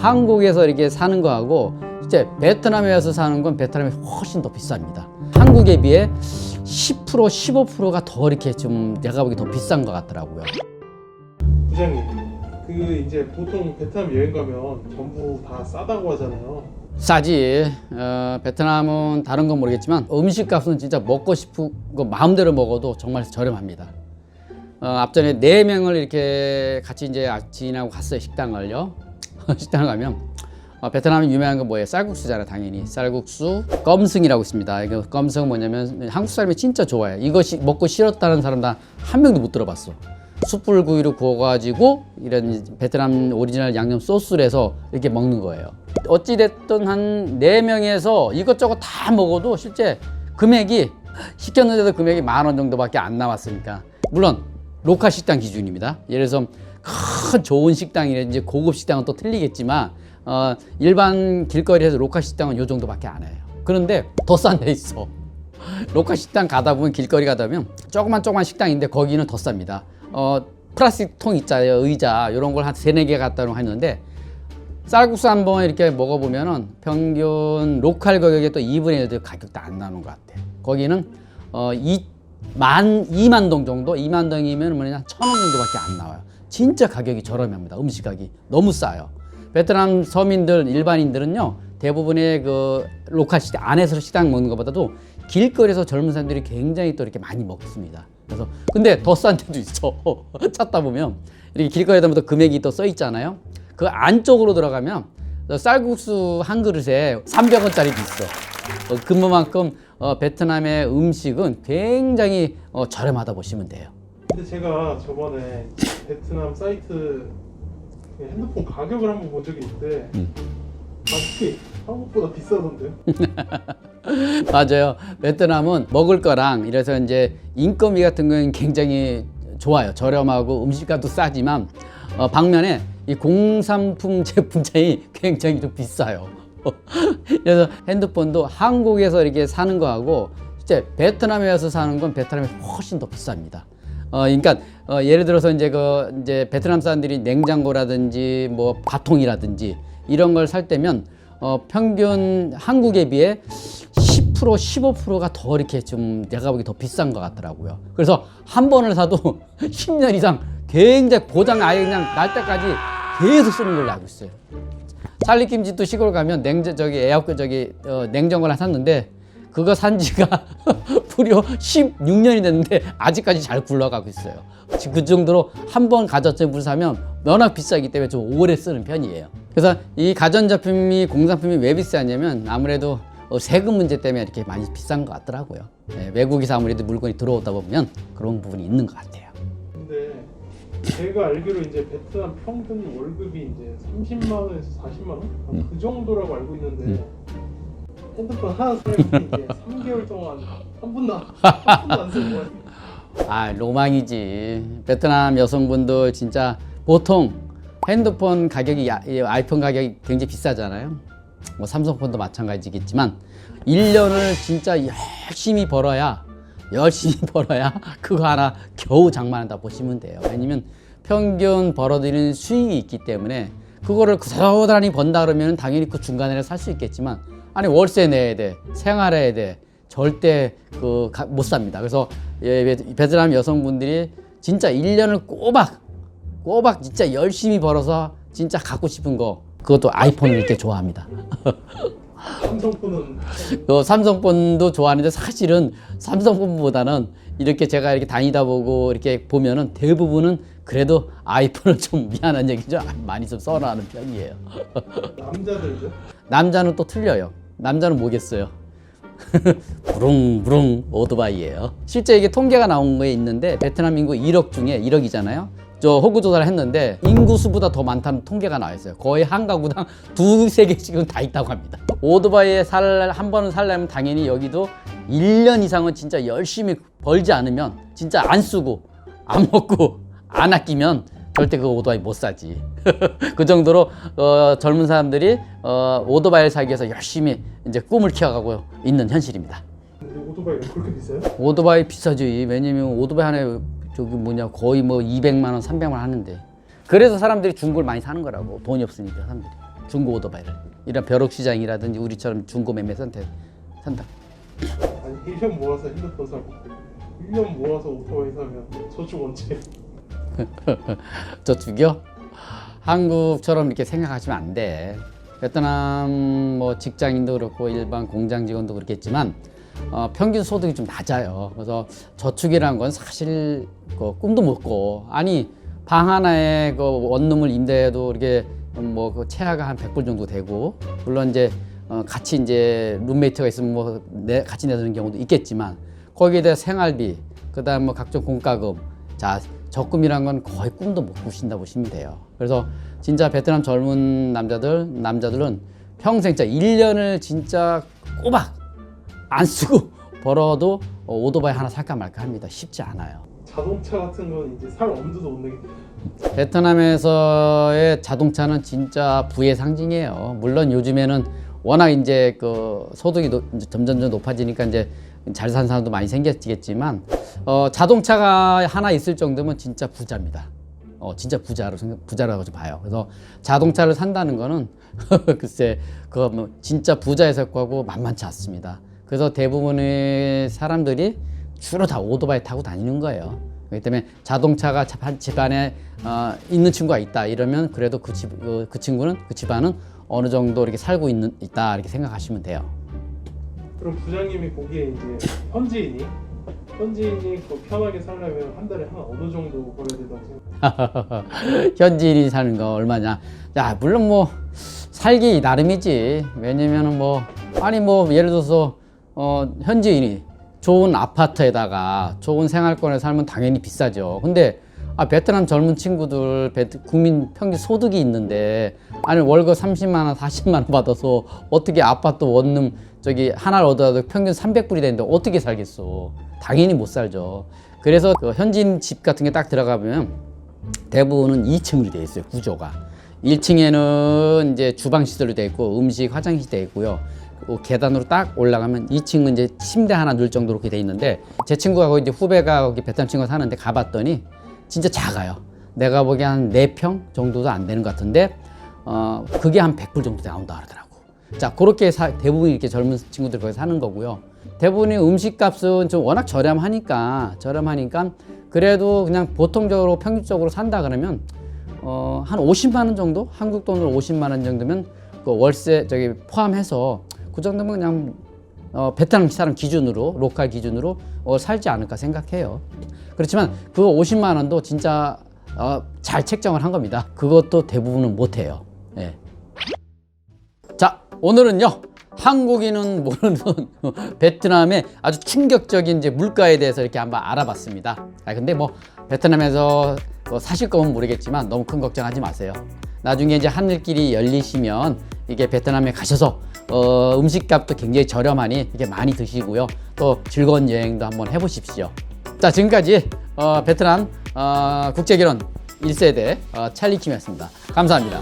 한국에서 이렇게 사는 거하고 이제 베트남에 와서 사는 건 베트남이 훨씬 더 비쌉니다. 한국에 비해 10% 15%가 더 이렇게 좀 내가 보기 더 비싼 것 같더라고요. 부장님 그 이제 보통 베트남 여행 가면 전부 다 싸다고 하잖아요 싸지. 어, 베트남은 다른 건 모르겠지만 음식 값은 진짜 먹고 싶은 거 마음대로 먹어도 정말 저렴합니다. 어, 앞전에 네 명을 이렇게 같이 이제 지인하고 갔어요 식당을요. 식당을 가면 어, 베트남이 유명한 건 뭐예요? 쌀국수잖아 당연히 쌀국수 껌승이라고 있습니다. 이거 껌승은 뭐냐면 한국 사람이 진짜 좋아해요. 이것이 먹고 싫었다는 사람 다한 명도 못 들어봤어. 숯불구이로 구워가지고 이런 베트남 오리지널 양념 소스를 해서 이렇게 먹는 거예요. 어찌됐든 한 네명에서 이것저것 다 먹어도 실제 금액이 시켰는데도 금액이 만 원 정도밖에 안 나왔으니까 물론 로컬 식당 기준입니다. 예를 들어서 큰 좋은 식당이라든지 고급 식당은 또 틀리겠지만 어, 일반 길거리에서 로컬 식당은 요 정도밖에 안 해요. 그런데 더 싼 데 있어. 로컬 식당 가다 보면 길거리 가다 보면 조그만 조그만 식당인데 거기는 더 쌉니다. 어, 플라스틱 통 있잖아요. 의자 이런 걸 한 세네 개 갖다 놓고 했는데 쌀국수 한 번 이렇게 먹어보면은 평균 로컬 가격에 또 2분의 1 가격도 안 나오는 것 같아. 거기는 어, 2만, 2만 동 정도? 2만 동이면 뭐냐, 천원 정도밖에 안 나와요. 진짜 가격이 저렴합니다. 음식 가격이. 너무 싸요. 베트남 서민들, 일반인들은요, 대부분의 그 로컬 시장, 안에서 식당 먹는 것보다도 길거리에서 젊은 사람들이 굉장히 또 이렇게 많이 먹습니다. 그래서, 근데 더 싼 데도 있어. 찾다 보면, 이렇게 길거리에다 또 금액이 또 써 있잖아요. 그 안쪽으로 들어가면 쌀국수 한 그릇에 300원짜리도 있어. 어, 그만큼 어, 베트남의 음식은 굉장히 어, 저렴하다 보시면 돼요. 근데 제가 저번에 베트남 사이트 핸드폰 가격을 한번 본 적이 있는데 음. 가격이 한국보다 비싸던데요? 맞아요. 베트남은 먹을 거랑 이래서 이제 인건비 같은 건 굉장히 좋아요. 저렴하고 음식값도 싸지만 어, 방면에 이 공산품 제품차이 굉장히 좀 비싸요. 그래서 핸드폰도 한국에서 이렇게 사는 거하고 실제 베트남에 와서 사는 건 베트남이 훨씬 더 비쌉니다. 어, 그러니까 어, 예를 들어서 이제 그 이제 베트남 사람들이 냉장고라든지 뭐 바통이라든지 이런 걸 살 때면 어, 평균 한국에 비해 10% 15%가 더 이렇게 좀 내가 보기 더 비싼 것 같더라고요. 그래서 한 번을 사도 10년 이상 굉장히 고장 아예 그냥 날 때까지 계속 쓰는 걸로 알고 있어요. 찰리김치도 시골 가면 냉장 저기 에어컨 저기 어, 냉장고를 샀는데 그거 산 지가 무려 16년이 됐는데 아직까지 잘 굴러가고 있어요. 지금 그 정도로 한 번 가전제품 을 사면 워낙 비싸기 때문에 좀 오래 쓰는 편이에요. 그래서 이 가전제품이 공산품이 왜 비싸냐면 아무래도 어, 세금 문제 때문에 이렇게 많이 비싼 것 같더라고요. 네, 외국에서 아무래도 물건이 들어오다 보면 그런 부분이 있는 것 같아요. 근데 제가 알기로 이제 베트남 평균 월급이 이제 30만 원에서 40만 원? 음. 그 정도라고 알고 있는데 핸드폰 하나 사면 이제 3개월 동안 한 번도 안- 한 번도 안 쓰는 거예요. 아 로망이지. 베트남 여성분들 진짜 보통 핸드폰 가격이 야- 이 아이폰 가격이 굉장히 비싸잖아요. 뭐 삼성폰도 마찬가지겠지만 1년을 진짜 열심히 벌어야 열심히 벌어야 그거 하나 겨우 장만한다 보시면 돼요. 왜냐면 평균 벌어들이는 수익이 있기 때문에 그거를 고스란히 번다 그러면 당연히 그 중간에 살수 있겠지만 아니 월세 내야 돼 생활해야 돼 절대 그 못 삽니다. 그래서 예, 베- 베트남 여성분들이 진짜 1년을 꼬박 꼬박 진짜 열심히 벌어서 진짜 갖고 싶은 거 그것도 아이폰을 이렇게 좋아합니다. 삼성폰은 그 삼성폰도 좋아하는데 사실은 삼성폰보다는 이렇게 제가 이렇게 다니다 보고 이렇게 보면은 대부분은 그래도 아이폰을 좀 미안한 얘기죠. 많이 좀 선호하는 편이에요. 남자들죠? 남자는 또 틀려요. 남자는 뭐겠어요? 부릉부릉 오토바이예요. 실제 이게 통계가 나온 거에 있는데 베트남 인구 1억 중에 1억이잖아요. 저 호구 조사를 했는데 인구 수보다 더 많다는 통계가 나와 있어요. 거의 한 가구당 두세 개씩은 다 있다고 합니다. 오토바이에 살 한 번은 살려면 당연히 여기도 1년 이상은 진짜 열심히 벌지 않으면 진짜 안 쓰고 안 먹고 안 아끼면 절대 그 오토바이 못 사지. 그 정도로 어, 젊은 사람들이 어, 오토바이를 사기 위해서 열심히 이제 꿈을 키워가고 있는 현실입니다. 근데 오토바이가 그렇게 비싸요? 오토바이 비싸지. 왜냐면 오토바이 하나에 저기 뭐냐 거의 뭐 200만 원, 300만 원 하는데. 그래서 사람들이 중고를 많이 사는 거라고. 돈이 없으니까 사람들이. 중고 오토바이를 이런 벼룩 시장이라든지 우리처럼 중고 매매 센터 산다. 아니 1년 모아서 핸드폰 사고 1년 모아서 오토바이 사면 저축 언제 저축이요? 한국처럼 이렇게 생각하시면 안 돼. 베트남 뭐 직장인도 그렇고 일반 공장 직원도 그렇겠지만 어, 평균 소득이 좀 낮아요. 그래서 저축이라는 건 사실 그 꿈도 못 꿔. 아니 방 하나에 그 원룸을 임대해도 이렇게 뭐그 최하가 한 100불 정도 되고 물론 이제 어, 같이 이제 룸메이트가 있으면 뭐 내, 같이 내주는 경우도 있겠지만 거기에 대해 생활비 그다음 뭐 각종 공과금 자 적금이란 건 거의 꿈도 못 꾸신다 보시면 돼요. 그래서 진짜 베트남 젊은 남자들 남자들은 평생 진짜 1년을 진짜 꼬박 안 쓰고 벌어도 어, 오토바이 하나 살까 말까 합니다. 쉽지 않아요. 자동차 같은 건 이제 살 엄두도 못 내겠네요 베트남에서의 자동차는 진짜 부의 상징이에요. 물론 요즘에는 워낙 이제 그 소득이 노- 점점점 높아지니까 이제 잘 사는 사람도 많이 생겼겠지만 어, 자동차가 하나 있을 정도면 진짜 부자입니다. 어, 진짜 부자로 생각, 부자라고 좀 봐요. 그래서 자동차를 산다는 거는 글쎄 그거 뭐 진짜 부자에 속하고 만만치 않습니다. 그래서 대부분의 사람들이 주로 다 오토바이 타고 다니는 거예요. 그렇기 때문에 자동차가 집안에 어, 있는 친구가 있다 이러면 그래도 그, 집, 그, 그 친구는 그 집안은 어느 정도 이렇게 살고 있는 있다 이렇게 생각하시면 돼요. 그럼 부장님이 보기에 이제 현지인이 현지인이 더 편하게 살려면 한 달에 한 어느 정도 벌어야 된다고 생각해요? 현지인이 사는 거 얼마냐? 야 물론 뭐 살기 나름이지. 왜냐면은 뭐 아니 뭐 예를 들어서 어 현지인이 좋은 아파트에다가 좋은 생활권에 살면 당연히 비싸죠. 근데 아 베트남 젊은 친구들 베트, 국민 평균 소득이 있는데 아니 월급 30만 원, 40만 원 받아서 어떻게 아파트 원룸 저기 하나를 얻어도 평균 300불이 되는데 어떻게 살겠어? 당연히 못 살죠. 그래서 그 현지인 집 같은 게 딱 들어가 보면 대부분은 2층으로 되어 있어요 구조가 1층에는 이제 주방 시설로 되어 있고 음식 화장실이 되어 있고요 그 계단으로 딱 올라가면 2층은 이제 침대 하나 넣을 정도로 그렇게 되어 있는데 제 친구가 거기 이제 후배가 거기 베트남 친구가 사는데 가봤더니 진짜 작아요. 내가 보기에 한 4평 정도도 안 되는 것 같은데 어 그게 한 100불 정도 나온다 그러더라고. 자 그렇게 사- 대부분 이렇게 젊은 친구들 거기 사는 거고요. 대부분의 음식값은 좀 워낙 저렴하니까 저렴하니까 그래도 그냥 보통적으로 평균적으로 산다 그러면 어, 한 50만 원 정도? 한국 돈으로 50만 원 정도면 그 월세 저기 포함해서 그 정도면 그냥 어, 베트남 사람 기준으로 로컬 기준으로 어, 살지 않을까 생각해요. 그렇지만 그 50만 원도 진짜 어, 잘 책정을 한 겁니다. 그것도 대부분은 못 해요. 예. 자, 오늘은요. 한국인은 모르는 베트남의 아주 충격적인 이제 물가에 대해서 이렇게 한번 알아봤습니다. 아, 근데 뭐 베트남에서 뭐 사실 거면 모르겠지만 너무 큰 걱정하지 마세요. 나중에 이제 하늘길이 열리시면 이게 베트남에 가셔서 어, 음식값도 굉장히 저렴하니 이게 많이 드시고요. 또 즐거운 여행도 한번 해보십시오. 자, 지금까지 어, 베트남 어, 국제결혼 1세대 어, 찰리 킴이었습니다. 감사합니다.